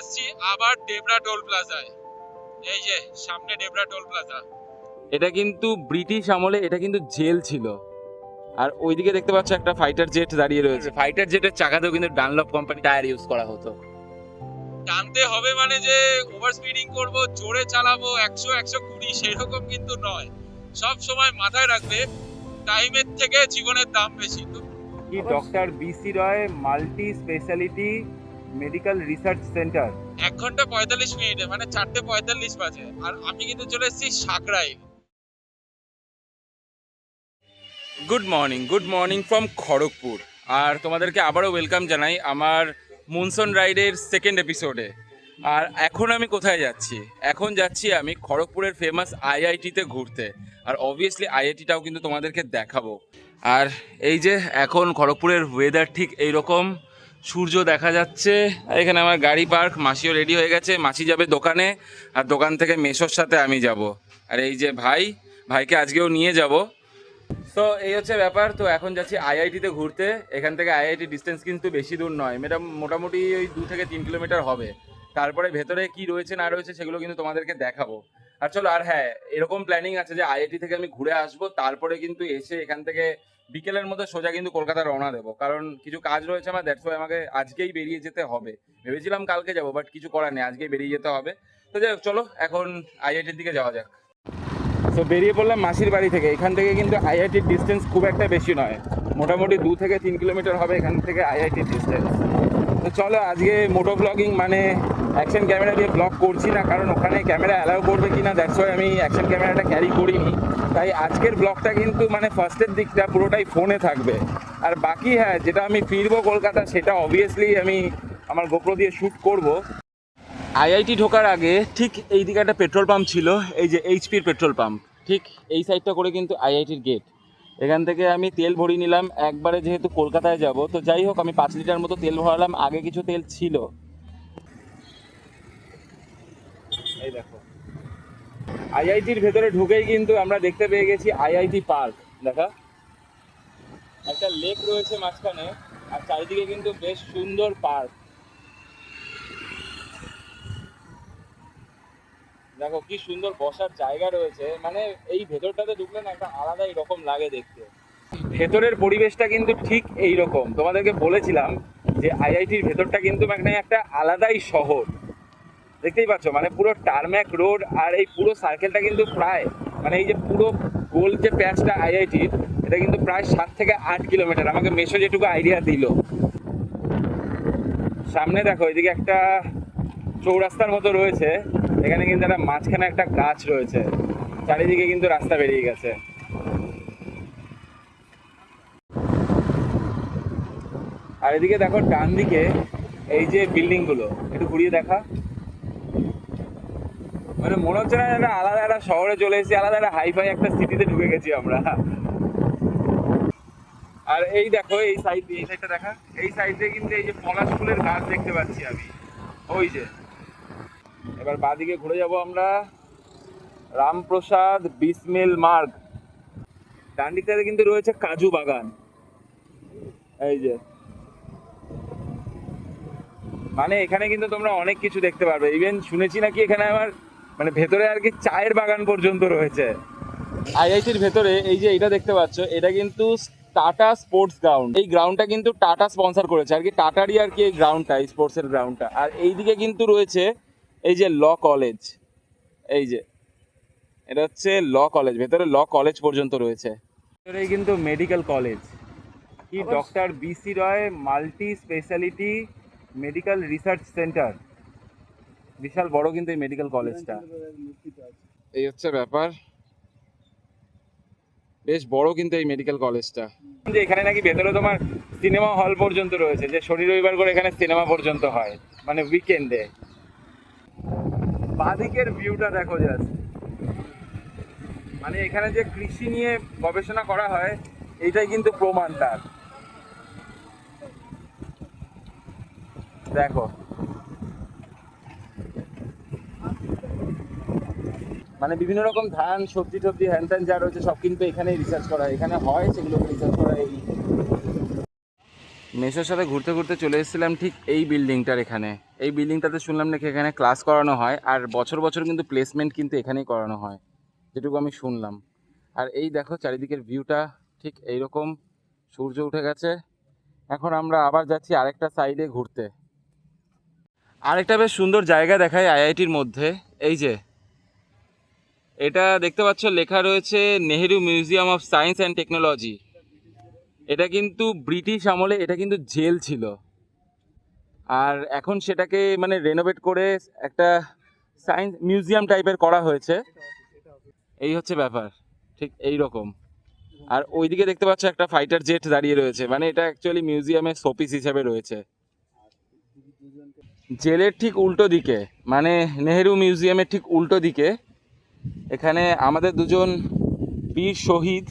এসেছি আবার ডেবরা টোল প্লাজায় এই যে সামনে ডেবরা টোল প্লাজা এটা কিন্তু ব্রিটিশ আমলে এটা কিন্তু জেল ছিল। আর ওইদিকে দেখতে পাচ্ছ একটা ফাইটার জেট দাঁড়িয়ে রয়েছে। ফাইটার জেটের চাকাতেও কিন্তু ডানলপ কোম্পানি টায়ার ইউজ করা হতো। টানতে হবে মানে যে ওভার স্পিডিং করব জোরে চালাবো একশো একশো কুড়ি সেরকম কিন্তু নয়। সব সময় মাথায় রাখবে টাইমের থেকে জীবনের দাম বেশি। তো কি doctor BC Roy multi speciality medical research centre. এক ঘণ্টা পঁয়তাল্লিশ মিনিটে মানে চারটে পঁয়তাল্লিশ বাজে। আর আমি কিন্তু চলে এসেছি সাকরাই good morning good morning from Kharagpur আর তোমাদেরকে আবারও ওয়েলকাম জানাই আমার মুনসন রাইডের সেকেন্ড এপিসোডে আর এখন আমি কোথায় যাচ্ছি? এখন যাচ্ছি আমি খড়গপুরের ফেমাস আইআইটিতে ঘুরতে। আর অবভিয়াসলি আইআইটিটাও কিন্তু তোমাদেরকে দেখাবো। আর এই যে এখন খড়গপুরের ওয়েদার ঠিক এইরকম সূর্য দেখা যাচ্ছে। এখানে আমার গাড়ি পার্ক, মাসিও রেডি হয়ে গেছে। মাসি যাবে দোকানে, আর দোকান থেকে মেসোর সাথে আমি যাব। আর এই যে ভাই, ভাইকে আজকেও নিয়ে যাব। তো এই হচ্ছে ব্যাপার। তো এখন যাচ্ছি আইআইটিতে ঘুরতে। এখান থেকে আইআইটি ডিস্টেন্স কিন্তু বেশি দূর নয়। ম্যাডাম মোটামুটি ওই দু থেকে তিন কিলোমিটার হবে। তারপরে ভেতরে কি রয়েছে, না রয়েছে, সেগুলো কিন্তু তোমাদেরকে দেখাবো। আর চলো, আর হ্যাঁ এরকম প্ল্যানিং আছে যে আইআইটি থেকে আমি ঘুরে আসব, তারপরে কিন্তু এসে এখান থেকে বিকেলের মধ্যে সোজা কিন্তু কলকাতা রওনা দেবো। কারণ কিছু কাজ রয়েছে আমার দ্যাটস আমাকে আজকেই বেরিয়ে যেতে হবে। ভেবেছিলাম কালকে যাব বাট কিছু করার নেই, আজকেই বেরিয়ে যেতে হবে। তো যাই চলো, এখন আইআইটির দিকে যাওয়া যাক। তো বেরিয়ে পড়লাম মাসির বাড়ি থেকে। এখান থেকে কিন্তু আইআইটির ডিস্টেন্স খুব একটা বেশি নয়। মোটামুটি দু থেকে তিন কিলোমিটার হবে এখান থেকে আইআইটির ডিস্টেন্স তো চলো, আজকে মোটো ব্লগিং মানে অ্যাকশন ক্যামেরা দিয়ে ব্লগ করছি না, কারণ ওখানে ক্যামেরা অ্যালাউ করবে কি না দ্যাটস ওয়াই আমি অ্যাকশন ক্যামেরাটা ক্যারি করিনি। তাই আজকের ব্লগটা কিন্তু মানে ফার্স্টের দিকটা পুরোটাই ফোনে থাকবে। আর বাকি হ্যাঁ যেটা আমি ফিরবো কলকাতা, সেটা অবভিয়াসলি আমি আমার গোপ্রো দিয়ে শ্যুট করব। আইআইটি ঢোকার আগে ঠিক এই দিকে একটা পেট্রোল পাম্প ছিল, এই যে এইচপির পেট্রোল পাম্প ঠিক এই সাইডটা করে কিন্তু আইআইটির গেট এখান থেকে আমি তেল ভরিয়ে নিলাম। একবারে যেহেতু কলকাতায় যাব, তো যাই হোক, আমি পাঁচ লিটার মতো তেল ভরালাম। আগে কিছু তেল ছিল। এই দেখো। আইআইটির ভেতরে ঢুকেই কিন্তু আমরা দেখতে পেয়ে গেছি আইআইটি পার্ক, দেখা। একটা লেক রয়েছে মাঝখানে, আর চারিদিকে কিন্তু বেশ সুন্দর পার্ক। দেখো, কি সুন্দর বসার জায়গা রয়েছে। মানে এই ভেতরটাতে ঢুকলে না একটা আলাদাই রকম লাগে দেখতে। ভেতরের পরিবেশটা কিন্তু ঠিক এই রকম তোমাদেরকে বলেছিলাম যে আইআইটির ভেতরটা কিন্তু মানে একটা আলাদাই শহর। দেখতেই পাচ্ছ মানে পুরো টারম্যাক রোড আর এই পুরো সার্কেলটা কিন্তু প্রায় মানে এই যে পুরো গোল যে প্যাচটা আইআইটির এটা কিন্তু প্রায় সাত থেকে আট কিলোমিটার। আমাকে মেশো যেটুকু আইডিয়া দিল। সামনে দেখো, এদিকে একটা চৌরাস্তার মতো রয়েছে। এখানে কিন্তু একটা মাঝখানে একটা গাছ রয়েছে। চারিদিকে কিন্তু রাস্তা বেরিয়ে গেছে। আর এদিকে দেখো ডান দিকে এই যে বিল্ডিংগুলো, একটু ঘুরিয়ে দেখা। মানে মনে হচ্ছে না যেন আলাদা একটা শহরে চলে এসেছি, আলাদা একটা হাইফাই একটা সিটিতে ঢুকে গেছি আমরা। আর এই দেখো, এই সাইড এই সাইডটা দেখা। এই সাইডে কিন্তু এই যে পলাশ ফুলের গাছ দেখতে পাচ্ছি আমি। ওই যে। এবার বাদিকে ঘুরে যাব আমরা। রামপ্রসাদ বিসমিল মার্গ। ডান দিকটাতে কিন্তু রয়েছে কাজু বাগান। এই যে। মানে এখানে কিন্তু তোমরা অনেক কিছু দেখতে পারবে। ইভেন শুনেছি নাকি এখানে আমার মানে ভেতরে আর কি চায়ের বাগান পর্যন্ত রয়েছে। আইআইটির ভেতরে এই যে এটা দেখতে পাচ্ছ এটা কিন্তু টাটা স্পোর্টস গ্রাউন্ড। এই গ্রাউন্ডটা কিন্তু টাটা স্পন্সর করেছে। আর কি টাটারই আর কি এই গ্রাউন্ডটা এই স্পোর্টসের গ্রাউন্ডটা। আর এইদিকে কিন্তু রয়েছে এই যে ল কলেজ। এই যে এটা হচ্ছে ল কলেজ ভেতরে ল কলেজ পর্যন্ত রয়েছে। ভেতরেই কিন্তু মেডিকেল কলেজ। কি doctor BC Roy multi speciality medical research centre. বিশাল বড় কিন্তু এই মেডিকেল কলেজটা এই হচ্ছে ব্যাপার। বেশ বড় কিন্তু এই মেডিকেল কলেজটা যে এখানে নাকি ভেতরে তোমার সিনেমা হল পর্যন্ত রয়েছে যে শনি রবিবার করে এখানে সিনেমা পর্যন্ত হয় মানে উইকেন্ডে বাদিকের ভিউটা দেখো জাস্ট মানে এখানে যে কৃষি নিয়ে গবেষণা করা হয় এইটাই কিন্তু প্রমাণ তার। দেখো। মানে বিভিন্ন রকম ধান, সবজি টবজি, হ্যান ত্যান যা রয়েছে সব কিন্তু এখানেই রিসার্চ করা এখানে হয়, সেগুলোকে রিসার্চ করা এই মেসোর সাথে ঘুরতে ঘুরতে চলে এসেছিলাম ঠিক এই বিল্ডিংটার এখানে। এই বিল্ডিংটাতে শুনলাম নাকি এখানে ক্লাস করানো হয়, আর বছর বছর কিন্তু প্লেসমেন্ট কিন্তু এখানেই করানো হয়, যেটুকু আমি শুনলাম। আর এই দেখো চারিদিকের ভিউটা ঠিক এইরকম সূর্য উঠে গেছে। এখন আমরা আবার যাচ্ছি আরেকটা সাইডে ঘুরতে। আরেকটা বেশ সুন্দর জায়গা দেখায় আইআইটির মধ্যে, এই যে এটা দেখতে পাচ্ছ, লেখা রয়েছে Nehru museum of science and technology. এটা কিন্তু ব্রিটিশ আমলে, এটা কিন্তু জেল ছিল। আর এখন সেটাকে মানে রেনোভেট করে একটা সায়েন্স, মিউজিয়াম টাইপের করা হয়েছে। এই হচ্ছে ব্যাপার, ঠিক এই রকম। আর ওইদিকে দেখতে পাচ্ছ, একটা ফাইটার জেট দাঁড়িয়ে রয়েছে। মানে এটা অ্যাকচুয়ালি মিউজিয়ামের শোপিস হিসেবে রয়েছে। জেলের ঠিক উল্টো দিকে মানে নেহেরু মিউজিয়ামের ঠিক উল্টো দিকে এখানে আমাদের দুজন বীর শহীদ,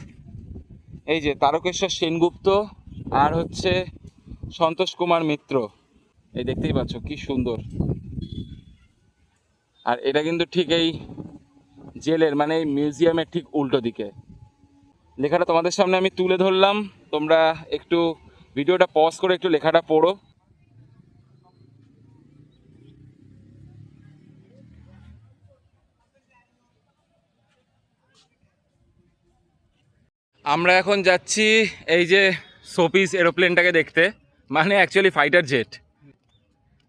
এই যে তারকেশ্বর সেনগুপ্ত আর হচ্ছে সন্তোষ কুমার মিত্র। এই দেখতেই পাচ্ছ, কি সুন্দর। আর এটা কিন্তু ঠিক এই জেলের মানে এই মিউজিয়ামের ঠিক উল্টো দিকে। লেখাটা তোমাদের সামনে আমি তুলে ধরলাম, তোমরা একটু ভিডিওটা পজ করে একটু লেখাটা পড়ো। আমরা এখন যাচ্ছি এই যে সোপিস এরোপ্লেনটাকে দেখতে মানে অ্যাকচুয়ালি ফাইটার জেট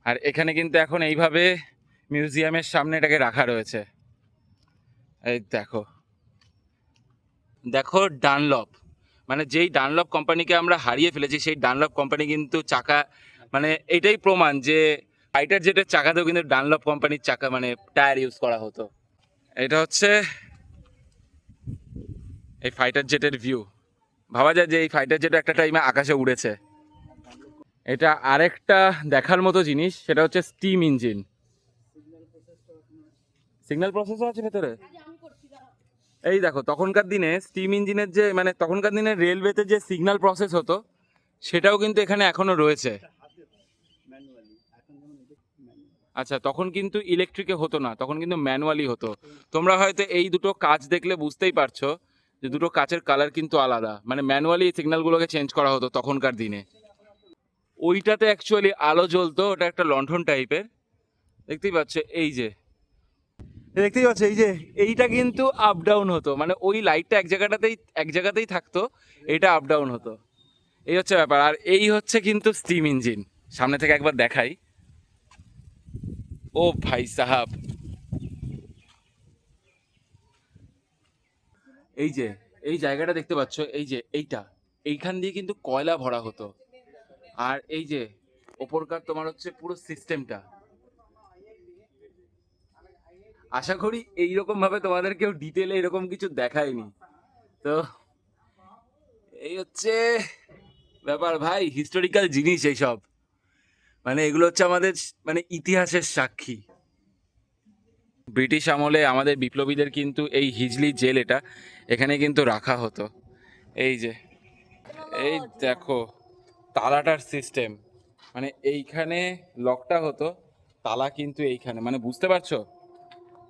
আর এখানে কিন্তু এখন এইভাবে মিউজিয়ামের সামনে এটাকে রাখা রয়েছে। এই দেখো। দেখো ডানলপ মানে যেই ডানলপ কোম্পানিকে আমরা হারিয়ে ফেলেছি, সেই ডানলপ কোম্পানি কিন্তু চাকা মানে এটাই প্রমাণ যে ফাইটার জেটের চাকাতেও কিন্তু ডানলপ কোম্পানির চাকা মানে টায়ার ইউজ করা হতো। এটা হচ্ছে এই ফাইটার জেটের ভিউ ভাবা যায় যে এই ফাইটার জেট একটা টাইমে আকাশে উড়েছে। এটা আরেকটা দেখার মতো জিনিস, সেটা হচ্ছে স্টিম ইঞ্জিন সিগন্যাল প্রসেসও আছে ভেতরে? এই দেখো, তখনকার দিনে স্টিম ইঞ্জিনের যে মানে তখনকার দিনে রেলওয়েতে যে সিগন্যাল প্রসেস হতো, সেটাও কিন্তু এখানে এখনও রয়েছে। আচ্ছা তখন কিন্তু ইলেকট্রিকে হতো না, তখন কিন্তু ম্যানুয়ালি হতো। তোমরা হয়তো এই দুটো কাজ দেখলে বুঝতেই পারছ। যে দুটো কাচের কালার কিন্তু আলাদা। মানে ম্যানুয়ালি এই সিগন্যালগুলোকে চেঞ্জ করা হতো তখনকার দিনে। ওইটাতে অ্যাকচুয়ালি আলো জ্বলতো, ওটা একটা লণ্ঠন টাইপের দেখতেই পাচ্ছ, এই যে। দেখতেই পাচ্ছ, এই যে, এইটা কিন্তু আপ ডাউন হতো। মানে ওই লাইটটা এক জায়গাটাতেই, এক জায়গাতেই থাকতো, এটা আপ ডাউন হতো। এই হচ্ছে ব্যাপার। আর এই হচ্ছে কিন্তু স্টিম ইঞ্জিন সামনে থেকে একবার দেখাই। ও ভাই সাহাব। এই যে, এই জায়গাটা দেখতে পাচ্ছ, এই যে এইটা। এইখান দিয়ে কিন্তু কয়লা ভরা হতো। আর এই যে, ওপরকার তোমার হচ্ছে পুরো সিস্টেমটা আশা করি এইরকম ভাবে তোমাদের কেউ ডিটেলে এরকম কিছু দেখায়নি। তো, এই হচ্ছে ব্যাপার ভাই হিস্টোরিক্যাল জিনিস এইসব। মানে এগুলো হচ্ছে আমাদের মানে ইতিহাসের সাক্ষী। ব্রিটিশ আমলে আমাদের বিপ্লবীদের কিন্তু এই হিজলি জেল এটা এখানে কিন্তু রাখা হতো। এই যে, এই দেখো, তালাটার সিস্টেম মানে এইখানে লকটা হতো, তালা কিন্তু এইখানে। মানে বুঝতে পারছ?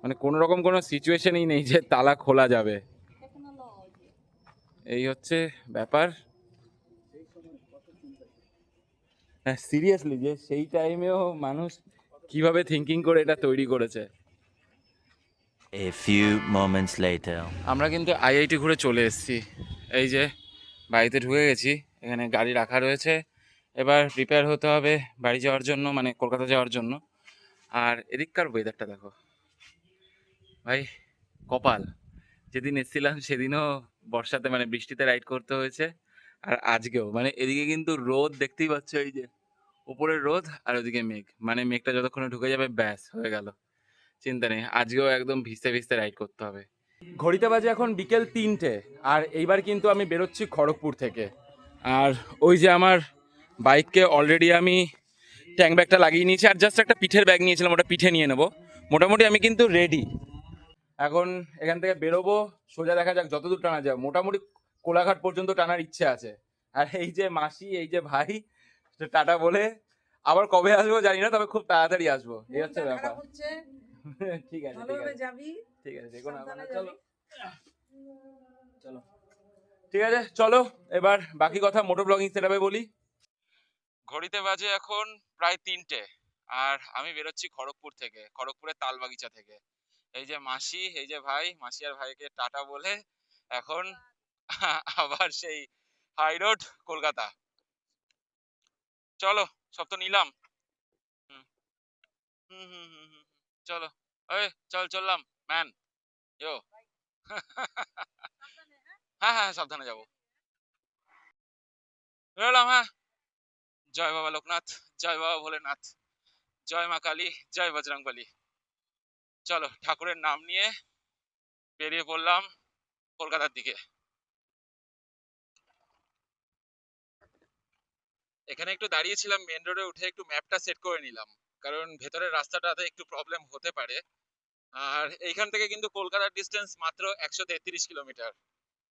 মানে কোনো রকম কোনো সিচুয়েশনই নেই যে তালা খোলা যাবে। এই হচ্ছে ব্যাপার। হ্যাঁ সিরিয়াসলি যে সেই টাইমেও মানুষ কীভাবে থিঙ্কিং করে এটা তৈরি করেছে? A few moments later. আমরা কিন্তু আইআইটি ঘুরে চলে এসেছি। এই যে বাড়িতে ঢুকে গেছি, এখানে গাড়ি রাখা রয়েছে। এবার প্রিপেয়ার হতে হবে বাড়ি যাওয়ার জন্য মানে কলকাতা যাওয়ার জন্য। আর এদিককার ওয়েদারটা দেখো। ভাই, কপাল। যেদিন এসেছিলাম, সেদিনও বর্ষাতে মানে বৃষ্টিতে রাইড করতে হয়েছে। আর আজকেও মানে এদিকে কিন্তু রোদ দেখতেই পাচ্ছ, এই যে। উপরের রোদ আর ওদিকে মেঘ। মানে মেঘটা যতক্ষণে ঢুকে যাবে, ব্যাস, হয়ে গেল। চিন্তা নেই আজকেও একদম ভিজতে ভিজতে রাইড করতে হবে। ঘড়িতে বাজে এখন বিকেল তিনটে আর এইবার কিন্তু আমি বেরোচ্ছি খড়গপুর থেকে। আর ওই যে আমার বাইককে অলরেডি আমি ট্যাঙ্ক ব্যাগটা লাগিয়ে নিয়েছি আর জাস্ট একটা পিঠের ব্যাগ নিয়েছিলাম ওটা পিঠে নিয়ে নেব। মোটামুটি আমি কিন্তু রেডি এখন এখান থেকে বেরোবো সোজা দেখা যাক যতদূর টানা যায়। মোটামুটি কোলাঘাট পর্যন্ত টানার ইচ্ছে আছে। আর এই যে মাসি এই যে ভাই টাটা বলে আবার কবে আসব জানি না তবে খুব তাড়াতাড়ি আসব। এই হচ্ছে ব্যাপার। ঠিক আছে ঠিক আছে। যাবি ঠিক আছে দেখো না চলো। চলো। ঠিক আছে চলো এবার বাকি কথা মোটো ব্লগিং সেটাপে বলি। ঘড়িতে বাজে এখন প্রায় তিনটে আর আমি বেরোচ্ছি খড়গপুর থেকে খড়গপুরের তালবাগিচা থেকে। এই যে মাসি এই যে ভাই মাসি আর ভাইকে টাটা বলে এখন আবার সেই হাই রোড কলকাতা। চলো সব তো নিলাম। হুম হুম হুম হুম, চলো। এই চল চললাম ম্যান ইয়ো হ্যাঁ হ্যাঁ সাবধানে যাব। বেরোলাম হ্যাঁ। জয় বাবা লোকনাথ জয় বাবা ভোলেনাথ জয় মা কালী জয় বজরংবলী। চলো ঠাকুরের নাম নিয়ে বেরিয়ে পড়লাম কলকাতার দিকে। এখানে একটু দাঁড়িয়েছিলাম মেন রোডে উঠে একটু ম্যাপটা সেট করে নিলাম। কারণ ভেতরের রাস্তাটাতে একটু প্রবলেম হতে পারে। আর এইখান থেকে কিন্তু কলকাতার ডিস্টেন্স মাত্র একশো তেত্রিশ কিলোমিটার।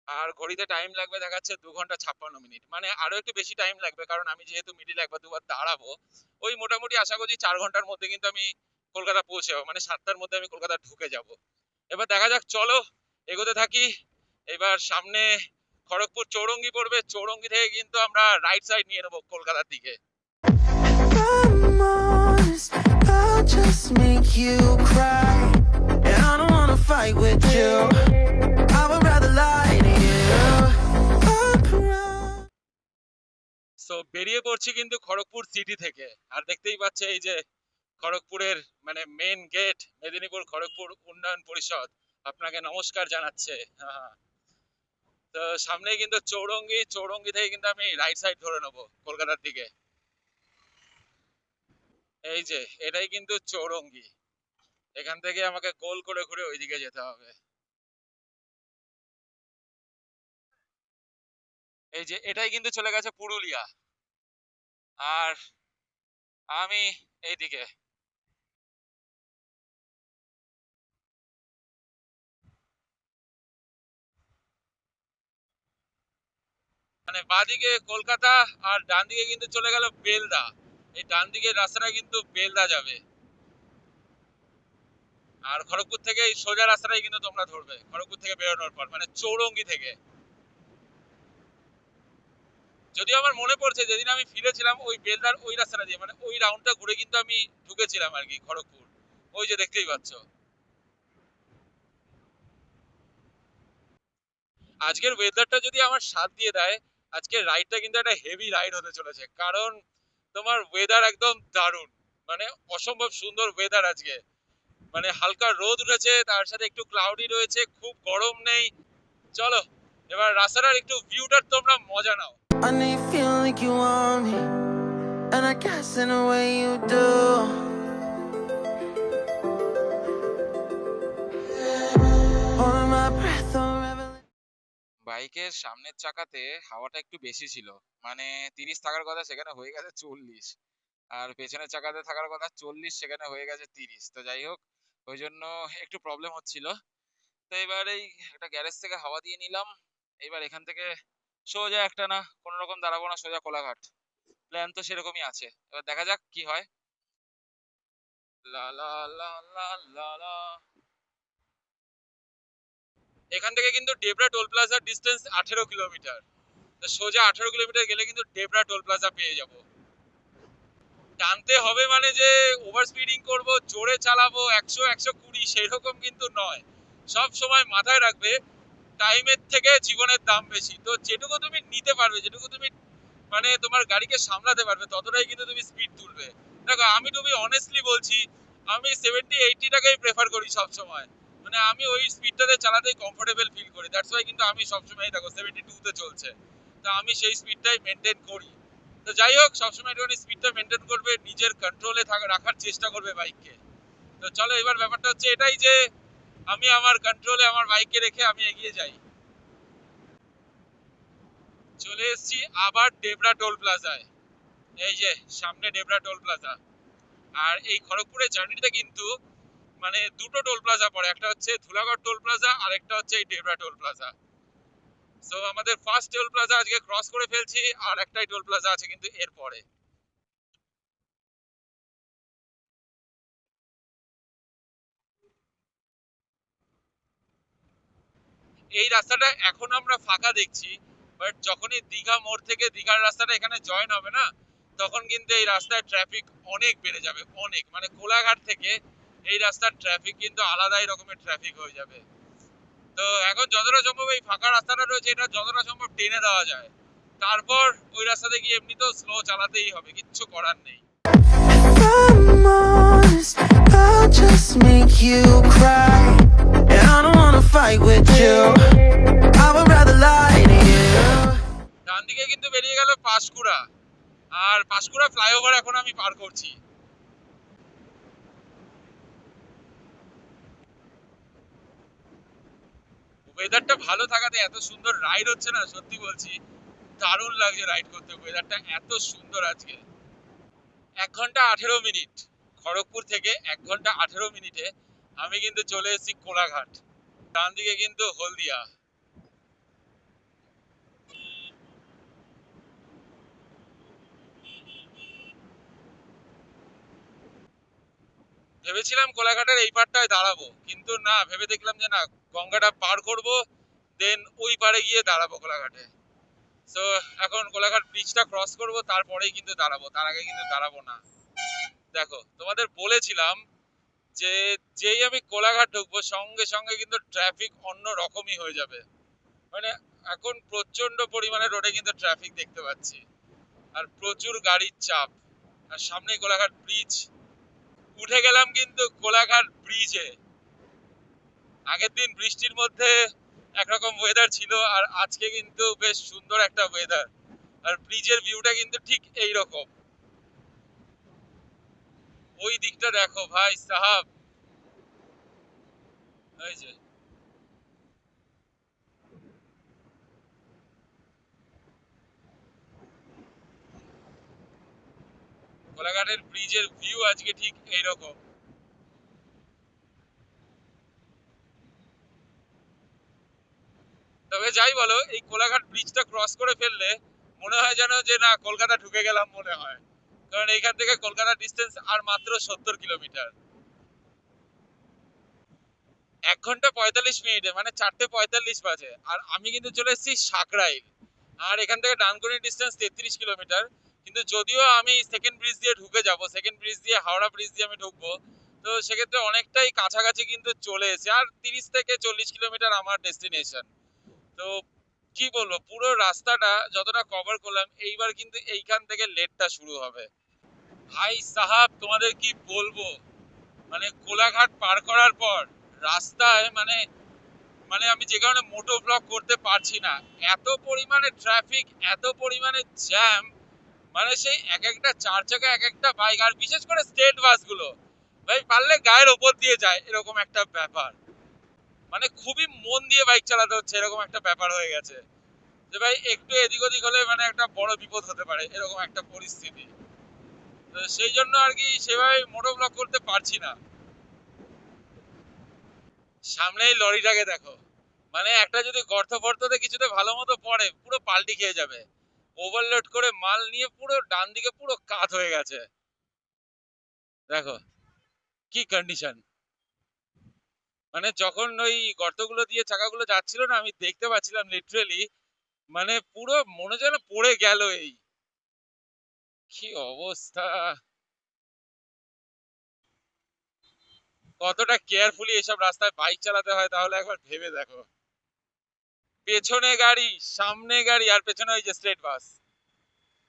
আর ঘড়িতে টাইম লাগবে দেখাচ্ছে দু ঘণ্টা ছাপ্পান্ন মিনিট। মানে আরও একটু বেশি টাইম লাগবে কারণ আমি যেহেতু মিডিল একবার দুবার দাঁড়াবো, ওই মোটামুটি আশা করছি চার ঘণ্টার মধ্যে কিন্তু আমি কলকাতা পৌঁছে যাব মানে সাতটার মধ্যে আমি কলকাতা ঢুকে যাব। এবার দেখা যাক, চলো এগোতে থাকি। এবার সামনে খড়গপুর চৌরঙ্গি পড়বে। চৌরঙ্গি থেকে কিন্তু আমরা রাইট সাইড নিয়ে নেব কলকাতার দিকে। Honest, I'll just make you cry. And I don't wanna fight with you. I would rather lie to you. So বেরিয়ে পড়ছি কিন্তু খড়গপুর সিটি থেকে আর দেখতেই পাচ্ছে এই যে খড়গপুরের মানে মেন গেট মেদিনীপুর খড়গপুর উন্নয়ন পরিষদ আপনাকে নমস্কার জানাচ্ছে হ্যাঁ। তো সামনেই কিন্তু চৌরঙ্গি চৌরঙ্গি থেকে কিন্তু আমি রাইট সাইড ধরে নেব কলকাতার দিকে এই যে, এটাই কিন্তু চৌরঙ্গি। এখান থেকে আমাকে গোল করে ঘুরে ওইদিকে যেতে হবে। এই যে, এটাই কিন্তু চলে গেছে পুরুলিয়া। আর আমি এইদিকে। মানে বাঁদিকে কলকাতা আর ডান দিকে কিন্তু চলে গেল বেলদা। এই ডান দিকের রাস্তাটা কিন্তু বেলদা যাবে। আর খড়গপুর থেকে এই সোজা রাস্তাটাই কিন্তু তোমরা ধরবে। খড়গপুর থেকে বেরোনোর পর মানে চৌরঙ্গি থেকে। যদিও আমার মনে পড়ছে, যেদিন আমি ফিরেছিলাম, ওই বেলদার ওই রাস্তাটা দিয়ে মানে ওই রাউন্ডটা ঘুরে কিন্তু আমি ঢুকেছিলাম আর কি খড়গপুর। ওই যে দেখতেই পাচ্ছ। আজকের ওয়েদারটা যদি আমার সাথ দিয়ে দেয়, আজকের রাইডটা কিন্তু একটা হেভি রাইড হতে চলেছে। কারণ তোমার ওয়েদার একদম দারুণ মানে অসম্ভব সুন্দর ওয়েদার আজকে মানে হালকা রোদ উঠেছে, তার সাথে একটু ক্লাউডি রয়েছে, খুব গরম নেই চলো, এবার রাস্তাটার একটু ভিউটার তোমরা মজা নাও I like you want me. And I guess in a way you do. বাইকের সামনের চাকাতে হাওয়াটা একটু বেশি ছিল। মানে তিরিশ থাকার কথা সেখানে হয়ে গেছে চল্লিশ। আর পেছনের চাকাতে থাকার কথা চল্লিশ, সেখানে হয়ে গেছে তিরিশ। তো যাই হোক, ওই জন্য একটু প্রবলেম হচ্ছিল। তো এবার এই একটা গ্যারেজ থেকে হাওয়া দিয়ে নিলাম। এবার এখান থেকে সোজা একটা না, কোনো রকম দাঁড়াবো না, সোজা কোলাঘাট। প্ল্যান তো সেরকমই আছে। এবার দেখা যাক কি হয়। লা লা লা লা লা। এখান থেকে কিন্তু ডেবরা টোল প্লাজার ডিস্টেন্স আঠেরো কিলোমিটার। সোজা আঠেরো কিলোমিটার গেলে কিন্তু ডেবরা টোল প্লাজা পেয়ে যাব। টানতে হবে মানে যে ওভার স্পিডিং করব, জোরে চালাবো, একশো একশো কুড়ি সেরকম কিন্তু নয়। সব সময় মাথায় রাখবে, টাইমের থেকে জীবনের দাম বেশি। তো যেটুকু তুমি নিতে পারবে, যেটুকু তুমি মানে তোমার গাড়িকে সামলাতে পারবে, ততটাই কিন্তু তুমি স্পিড তুলবে। দেখো, আমি তুমি অনেস্টলি বলছি, আমি সেভেন্টি এইটিটাকেই প্রেফার করি সব সময় মানে আমি ওই স্পিডটাতে চালাতেই কমফোর্টেবল ফিল করি। দ্যাটস ওয়াই কিন্তু আমি সবসময় দেখো সেভেন্টি টুতে চলছে। তো আমি সেই স্পিডটাই মেনটেন করি। তো যাই হোক, সবসময় একটুখানি স্পিডটা মেনটেন করবে, নিজের কন্ট্রোলে থাকা রাখার চেষ্টা করবে বাইককে তো চলো, এবার ব্যাপারটা হচ্ছে এটাই যে, আমি আমার কন্ট্রোলে আমার বাইককে রেখে আমি এগিয়ে যাই। চলে এসেছি আবার ডেবরা টোল প্লাজায় এই যে, সামনে ডেবরা টোল প্লাজা আর এই খড়গপুরের জার্নিটা কিন্তু মানে দুটো টোল প্লাজা পড়ে, একটা হচ্ছে ধুলাগড় টোল প্লাজা আর একটা হচ্ছে এই ডেবরা টোল প্লাজা। সো আমাদের ফার্স্ট টোল প্লাজা আজকে ক্রস করে ফেলছি আর একটাই টোল প্লাজা আছে কিন্তু এরপরে এই রাস্তাটা এখন আমরা ফাঁকা দেখছি বাট যখনই দীঘা মোড় থেকে দীঘার রাস্তাটা এখানে জয়েন হবে না, তখন কিন্তু এই রাস্তায় ট্রাফিক অনেক বেড়ে যাবে, অনেক। মানে কোলাঘাট থেকে এই রাস্তার ট্রাফিক কিন্তু আলাদাই রকমের ট্রাফিক হয়ে যাবে। তো এখন যতটা সম্ভব এই ফাঁকা রাস্তাটা রয়েছে এটা যতটা সম্ভব টেনে দেওয়া যায়। তারপর ওই রাস্তাতে গিয়ে এমনিতেও স্লো চালাতেই হবে কিচ্ছু করার নেই. ডান দিকে কিন্তু বেরিয়ে গেল পাঁশকুড়া আর পাঁশকুড়া ফ্লাইওভার এখন আমি পার করছি। ওয়েদারটা ভালো থাকাতে এত সুন্দর রাইড হচ্ছে না, সত্যি বলছি। দারুণ লাগছে রাইড করতে ওয়েদারটা এত সুন্দর আজকে। এক ঘণ্টা আঠেরো মিনিট, খড়গপুর থেকে এক ঘণ্টা আঠেরো মিনিটে আমি কিন্তু চলে এসেছি কোলাঘাট। ডান দিকে কিন্তু হলদিয়া। ভেবেছিলাম কোলাঘাটের এই পারটায় দাঁড়াবো, কিন্তু না, ভেবে দেখলাম যে না, গঙ্গাটা পার করব দেন ওই পারে গিয়ে দাঁড়াবো কোলাঘাটে। সো এখন কোলাঘাট ব্রিজটা ক্রস করব, তারপরেই কিন্তু দাঁড়াবো, তার আগে কিন্তু দাঁড়াবো না। দেখো, তোমাদের বলেছিলাম যে যেই আমি কোলাঘাট ঢুকবো, সঙ্গে সঙ্গে কিন্তু ট্রাফিক অন্য রকমই হয়ে যাবে। মানে এখন প্রচণ্ড পরিমাণে রোডে কিন্তু ট্রাফিক দেখতে পাচ্ছি। আর প্রচুর গাড়ির চাপ। আর সামনে কোলাঘাট ব্রিজ উঠে গেলাম কিন্তু কোলাঘাট ব্রিজে আগের দিন বৃষ্টির মধ্যে একরকম ওয়েদার ছিল আর আজকে কিন্তু বেশ সুন্দর একটা ওয়েদার আর ব্রিজের ভিউটা কিন্তু ঠিক এই রকম ওই দিকটা দেখো ভাই সাহাব। এই যে। কোলাঘাটের ব্রিজের ভিউ আজকে ঠিক এইরকম। তবে যাই বলো, এই কোলাঘাট ব্রিজটা ক্রস করে ফেললে মনে হয় যেন যে না, কলকাতা ঢুকে গেলাম মনে হয়। কারণ এইখান থেকে কলকাতা ডিস্টেন্স আর মাত্র সত্তর কিলোমিটার। এক ঘণ্টা পঁয়তাল্লিশ মিনিটে মানে চারটে পঁয়তাল্লিশ বাজে। আর আমি কিন্তু চলে এসেছি সাকরাইল আর এখান থেকে ডানকুনি ডিস্টেন্স তেত্রিশ কিলোমিটার। কিন্তু যদিও আমি সেকেন্ড ব্রিজ দিয়ে ঢুকে যাব সেকেন্ড ব্রিজ দিয়ে, হাওড়া ব্রিজ দিয়ে আমি ঢুকবো, তো সেক্ষেত্রে অনেকটাই কাছাকাছি কিন্তু চলে এসে, আর তিরিশ থেকে চল্লিশ কিলোমিটার আমার ডেস্টিনেশন তো কি বলব, পুরো রাস্তাটা যতটা কভার করলাম, এইবার কিন্তু এইখান থেকে লেটটা শুরু হবে। ভাই সাহাব, তোমাদের কি বলব? মানে কোলাঘাট পার করার পর রাস্তায় মানে মানে আমি যে কারণে মোটো ব্লক করতে পারছি না, এত পরিমাণে ট্রাফিক এত পরিমাণে জ্যাম মানে সেই এক একটা, চার চাকা এক একটা বাইক আর বিশেষ করে স্টেট বাসগুলো ভাই, পারলে গায়ের ওপর দিয়ে যায়, এরকম একটা ব্যাপার। মানে খুবই মন দিয়ে বাইক চালাতে হচ্ছে, এরকম একটা ব্যাপার হয়ে গেছে। যে ভাই, একটু এদিক ওদিক হলে মানে একটা বড় বিপদ হতে পারে, এরকম একটা পরিস্থিতি। তো সেই জন্য আর কি সেভাবে মোটো ব্লক করতে পারছি না। সামনেই লরিটাকে দেখো। মানে একটা যদি গর্ত ফর্ততে কিছুতে ভালো মতো পড়ে, পুরো পাল্টি খেয়ে যাবে। ওভারলোড করে মাল নিয়ে পুরো ডান দিকে পুরো কাত হয়ে গেছে। দেখো, কি কন্ডিশন মানে যখন ওই গর্তগুলো দিয়ে চাকাগুলো যাচ্ছিল না, আমি দেখতে পাচ্ছিলাম লিটারেলি মানে পুরো মনে যেন পড়ে গেল এই। কি অবস্থা। কতটা কেয়ারফুলি এসব রাস্তায় বাইক চালাতে হয় তাহলে একবার ভেবে দেখো। পেছনে গাড়ি, সামনে গাড়ি, আর পেছনে ওই যে স্টেট বাস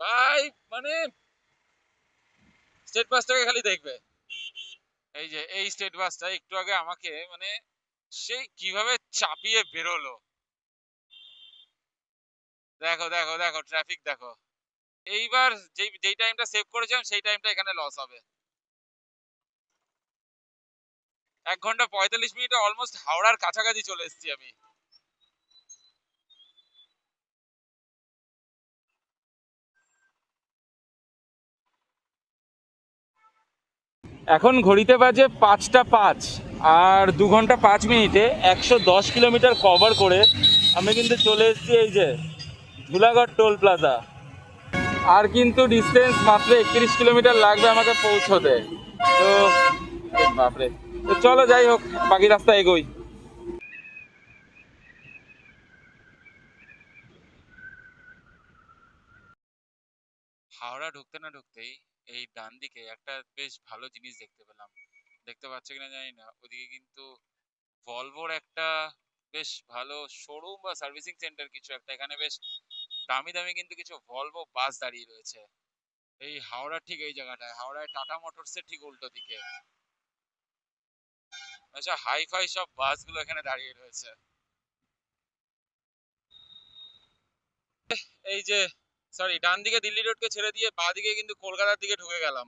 ভাই মানে স্টেট বাসটাকে খালি দেখবে। এই যে, এই স্টেট বাসটা একটু আগে আমাকে মানে সেই কীভাবে চাপিয়ে বেরোলো। দেখো দেখো দেখো ট্রাফিক দেখো। এইবার যেই যেই টাইমটা সেভ করেছিলাম, সেই টাইমটা এখানে লস হবে। এক ঘণ্টা পঁয়তাল্লিশ মিনিটে অলমোস্ট হাওড়ার কাছাকাছি চলে এসেছি আমি। এখন ঘড়িতে বাজে পাঁচটা পাঁচ আর দু ঘণ্টা পাঁচ মিনিটে একশো দশ কিলোমিটার কভার করে আমি কিন্তু চলে এসেছি এই যে ধুলাগড় টোল প্লাজা। আর কিন্তু ডিস্টেন্স মাত্র একত্রিশ কিলোমিটার লাগবে আমাকে পৌঁছতে। তো বাপরে। তো চলো যাই হোক, বাকি রাস্তা এগোই। হাওড়া ঢুকতে না ঢুকতেই এই ডান দিকে একটা বেশ ভালো জিনিস দেখতে পেলাম। দেখতে পাচ্ছ কিনা জানি না, ওদিকে কিন্তু ভলভোর একটা বেশ ভালো শোরুম বা সার্ভিসিং সেন্টার কিছু একটা, এখানে বেশ দামি দামি কিন্তু কিছু ভলভো বাস দাঁড়িয়ে রয়েছে। এই হাওড়ার ঠিক এই জায়গাটায়, হাওড়ায় টাটা মোটরসের ঠিক উল্টো দিকে। আচ্ছা হাই ফাই সব বাসগুলো এখানে দাঁড়িয়ে রয়েছে। এই যে সরি ডান দিকে দিল্লি রোডকে ছেড়ে দিয়ে বাঁ দিকে কিন্তু কলকাতার দিকে ঢুকে গেলাম।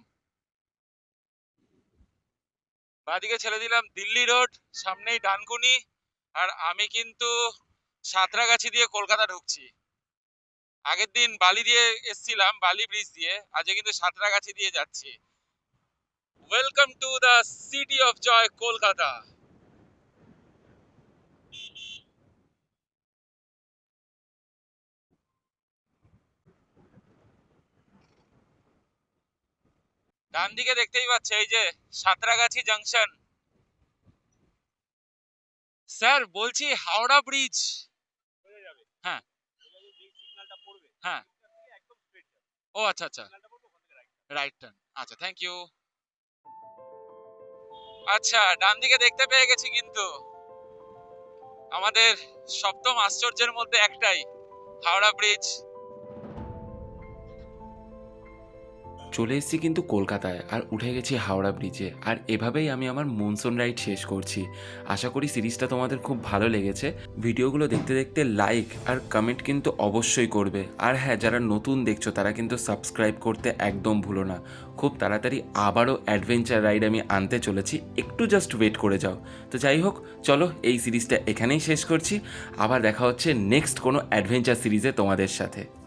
বাঁ দিকে ছেড়ে দিলাম দিল্লি রোড, সামনেই ডানকুনি, আর আমি কিন্তু সাঁতরাগাছি দিয়ে কলকাতা ঢুকছি। আগের দিন বালি দিয়ে এসছিলাম, বালি ব্রিজ দিয়ে, আজকে কিন্তু সাঁতরাগাছি দিয়ে যাচ্ছি। Welcome to the city of joy Kolkata. ডান দিকে দেখতেই পাচ্ছে এই যে সাঁতরাগাছি জাংশন। স্যার বলছি হাওড়া ব্রিজ। হ্যাঁ। হ্যাঁ। ও আচ্ছা আচ্ছা। রাইট টার্ন আচ্ছা থ্যাংক ইউ আচ্ছা ডান দিকে দেখতে পেয়ে গেছি কিন্তু। আমাদের সপ্তম আশ্চর্যের মধ্যে একটাই হাওড়া ব্রিজ। চলে এসেছি কিন্তু কলকাতায় আর উঠে গেছি হাওড়া ব্রিজে আর এভাবেই আমি আমার মনসুন রাইড শেষ করছি। আশা করি সিরিজটা তোমাদের খুব ভালো লেগেছে। ভিডিওগুলো দেখতে দেখতে লাইক আর কমেন্ট কিন্তু অবশ্যই করবে। আর হ্যাঁ যারা নতুন দেখছ, তারা কিন্তু সাবস্ক্রাইব করতে একদম ভুলো না। খুব তাড়াতাড়ি আবারও অ্যাডভেঞ্চার রাইড আমি আনতে চলেছি। একটু জাস্ট ওয়েট করে যাও। তো যাই হোক, চলো এই সিরিজটা এখানেই শেষ করছি। আবার দেখা হচ্ছে নেক্সট কোনো অ্যাডভেঞ্চার সিরিজে তোমাদের সাথে।